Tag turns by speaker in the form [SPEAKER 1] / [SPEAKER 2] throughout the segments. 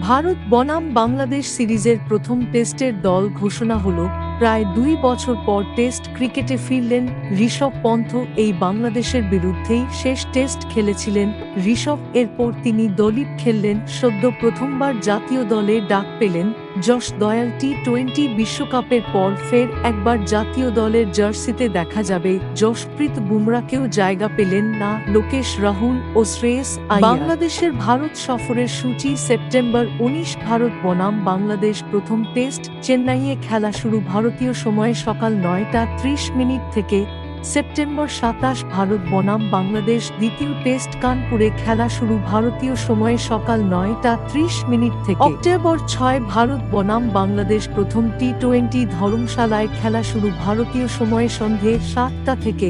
[SPEAKER 1] ভারত বনাম বাংলাদেশ সিরিজের প্রথম টেস্টের দল ঘোষণা হল, প্রায় দুই বছর পর টেস্ট ক্রিকেটে ফিরলেন ঋষভ পন্থ। এই বাংলাদেশের বিরুদ্ধেই শেষ টেস্ট খেলেছিলেন ঋষভ। এরপর তিনি দলীপ খেললেন। সদ্য প্রথমবার জাতীয় দলে ডাক পেলেন যশ দয়াল টি টোয়েন্টি বিশ্বকাপের পর ফের একবার জাতীয় দলের জার্সিতে দেখা যাবে। যশপ্রীত বুমরাকেও জায়গা পেলেন না। লোকেশ, রাহুল ও শ্রেয়স বাংলাদেশের ভারত সফরের সূচি সেপ্টেম্বর উনিশ ভারত বনাম। বাংলাদেশ প্রথম টেস্ট। চেন্নাইয়ে খেলা শুরু ভারতীয় সময় সকাল নয়টা ত্রিশ মিনিট থেকে সেপ্টেম্বর সাতাশ, ভারত বনাম বাংলাদেশ দ্বিতীয় টেস্ট কানপুরে খেলা শুরু ভারতীয় সময়ে সকাল নয়টা ত্রিশ মিনিট থেকে। অক্টোবর ছয়, ভারত বনাম বাংলাদেশ প্রথম টি টোয়েন্টি ধর্মশালায় খেলা শুরু ভারতীয় সময়ে সন্ধে সাতটা থেকে।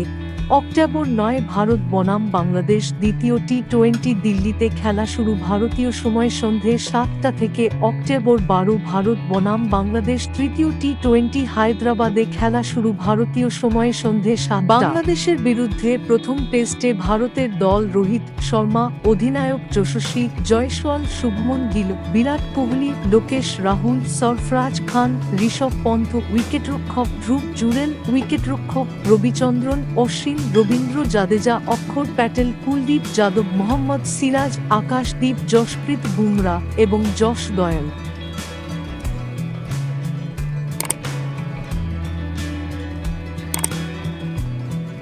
[SPEAKER 1] অক্টোবর নয় ভারত বনাম বাংলাদেশ দ্বিতীয় টি টোয়েন্টি দিল্লিতে খেলা শুরু ভারতীয় সময় সন্ধে সাতটা থেকে অক্টোবর বারো ভারত বনাম বাংলাদেশ তৃতীয় টি টোয়েন্টি হায়দ্রাবাদে খেলা শুরু ভারতীয় সময় সন্ধে সাত বাংলাদেশের বিরুদ্ধে প্রথম টেস্টে ভারতের দল রোহিত শর্মা, অধিনায়ক যশস্বী, জয়সওয়াল, শুভমন গিল, বিরাট কোহলি, লোকেশ রাহুল, সরফরাজ খান, ঋষভ পন্থ, উইকেটরক্ষক ধ্রুব জুরেল, উইকেটরক্ষক রবিচন্দ্রন, অশ্বিন রবীন্দ্র জাদেজা অক্ষর প্যাটেল কুলদীপ যাদব মোহাম্মদ সিরাজ আকাশদীপ যশপ্রীত বুমরা এবং যশ দয়াল।